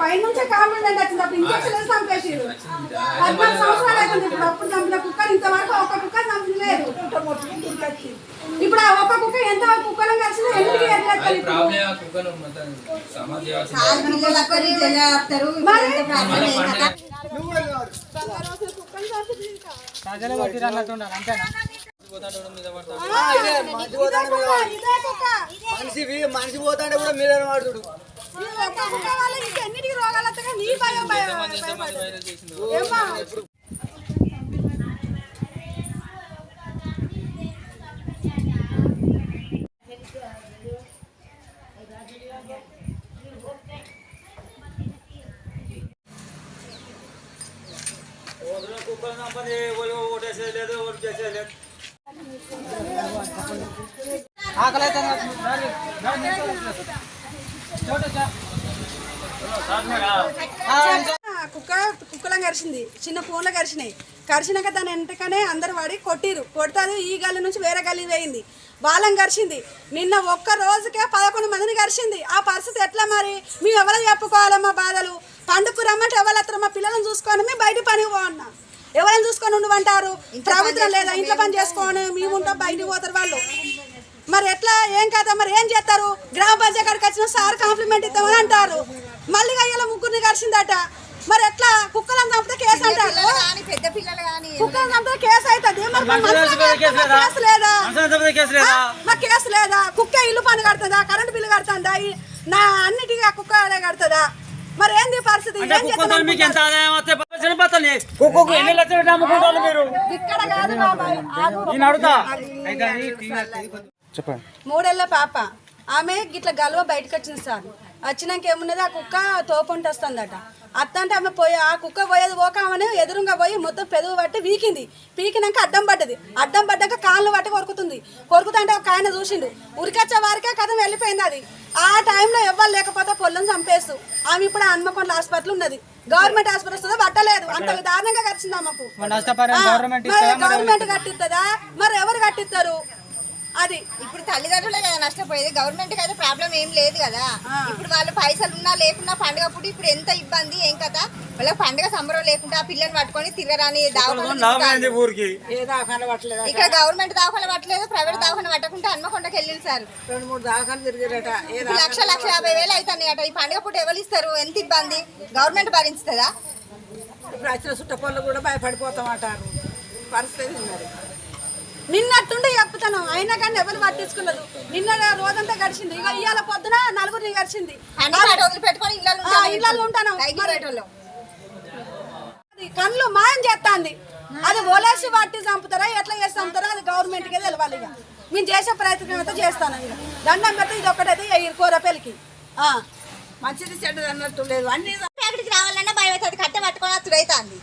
పైన నుంచే కాంప్లైంట్ వచ్చింది అప్పుడు ఇంజక్షన్ వేసి చంపేసిరు పద్నాలుగు సంవత్సరాలు అవుతుంది ఇప్పుడు. అప్పుడు చంపిన కుక్కలు ఇంతవరకు ఒక్క కుక్క చంపలేదు. ఇప్పుడు ఆ ఒక్క కుక్క ఎంత కుక్కలం కలిసిందో ఎందుకు ప్రజలు అంతేనా? ఇదే కుక్క, ఇదే. మనిషి వీ- మనిషి పోతాంటే కూడా మీరే వాడుతుడు ఈ ఒక్క కుక్క వల్ల ఇంకా ఎన్నిటికి రోగాలు వస్తాయి నీ భయం భయం ఎంతమంది వైరల్ చేసిండు కుక్క కుక్కలం కరిచింది. చిన్న ఫోన్లో కరిచినాయి. కరిచినాక దాని వెంటకనే అందరు వాడి కొట్టిరు కొడతాది ఈ గల్లి నుంచి వేరే గల్లి వేయింది. వాళ్ళని కరిచింది. నిన్న ఒక్క రోజుకే పదకొండు మందిని కరిచింది. ఆ పరిస్థితి ఎట్లా మరి? మేము ఎవరు చెప్పుకోవాలమ్మా బాధలు? పండుకు రమ్మంటే ఎవరు మా పిల్లలను చూసుకొని మేము బయట పని పోన్నా ఎవరైనా చూసుకొని ఉండమంటారు ప్రభుత్వం లేదా ఇంట్లో పని చేసుకొని మేము ఉంటాం బయటికి పోతారు వాళ్ళు. మరి ఎట్లా ఏం కదా మరి ఏం చేస్తారు? గ్రామ పంచాయతీ కాడికి వచ్చిన సార్ కాంప్లిమెంట్ ఇద్దామని అంటారు. మళ్ళీ అయ్యేలా ముగ్గురిని కలిసిందట. మరి ఎట్లా? కుక్కలను చంపితే కేసు అంటారు. పెద్ద పిల్లలు కానీ కుక్కలను చంపితే కేసు అవుతుంది. కేసు లేదా? కేసు లేదా? ఆ? మా కేసు లేదా? కుక్క ఇల్లు పని కడుతుందా? Current bill కడుతుందా? నా అన్నిటికీ కుక్క కడుతుందా? మరి ఏంది పరిస్థితి? ఇక్కడ కాదు బాబాయ్. చెప్పండి. మూడేళ్ళ పాప. ఆమె గిట్ల గలవ బయటకు వచ్చింది సార్. వచ్చినాక ఏమున్నది? ఆ కుక్క తోపంటి వస్తుందట అత్త అంటే ఆమె పోయి ఆ కుక్క పోయేది పోక ఆమెను ఎదురుగా పోయి మొత్తం పెదవు పట్టి వీకింది పీకినాక అడ్డం పడ్డది. అడ్డం పడ్డాక కాళ్ళు పట్టి కొరుకుతుంది. కొరుకుతుంటే ఒక ఆయన చూసిండు. ఉరికొచ్చే వారికే కథం వెళ్ళిపోయింది అది. ఆ టైంలో ఎవ్వరు లేకపోతే పొల్లం చంపేస్తూ. ఆమె ఇప్పుడు హన్మకొండ హాస్పిటల్ ఉన్నది. గవర్నమెంట్ హాస్పిటల్ వస్తుందో? పట్టలేదు. అంత దారుణంగా ఇస్తుందా? మరి గవర్నమెంట్ కట్టిస్తుందా మరి ఎవరు కట్టిస్తారు అది ఇప్పుడు తల్లిదండ్రులే కదా నష్టపోయేది. గవర్నమెంట్ అయితే ప్రాబ్లం ఏం లేదు కదా. ఇప్పుడు వాళ్ళు పైసలు ఉన్నా లేకున్నా పండుగ అప్పుడు ఇప్పుడు ఎంత ఇబ్బంది ఏం కదా వాళ్ళకి పండుగ సంబరం లేకుండా ఆ పిల్లని పట్టుకొని తిరగరాని ఊరికి? ఇక్కడ గవర్నమెంట్ దవాఖాన పట్టలేదు ప్రైవేట్ దవాఖాన పట్టకుంటే హన్మకొండకి వెళ్ళింది సార్. రెండు మూడు తిరిగారట. లక్ష లక్ష యాభై వేలు అవుతాయి అట ఈ పండుగ పూట ఎవరు ఇస్తారు? ఎంత ఇబ్బంది? గవర్నమెంట్ భరించుతుందా? ఇప్పుడు వచ్చిన చుట్టపళ్ళు కూడా భయపడిపోతాం అంటారు పరిస్థితి నిన్నట్టుండి చెప్తాను. అయినా కానీ ఎవరు పట్టించుకోలేదు నిన్న రోజంతా గడిచింది. ఇక ఇవాళ పొద్దున నలుగురిని గడిచింది. ఇళ్ళలో ఉంటాను. కళ్ళు మాయం చేస్తాంది. అది ఓలేసి పట్టి చంపుతారా ఎట్లా చేసి చంపుతారా అది గవర్నమెంట్కే తెలవాలి ఇక. మేము చేసే ప్రయత్నం అయితే చేస్తాను ఇక. దండం పెడితే ఇది ఒక్కటైతే ఎగిరి కూరపల్లికి మంచిది చెడ్డది అన్నట్టు లేదు. అన్ని రావాలన్నా భయం అవుతుంది. కట్టె పట్టుకొని అతుడైతుంది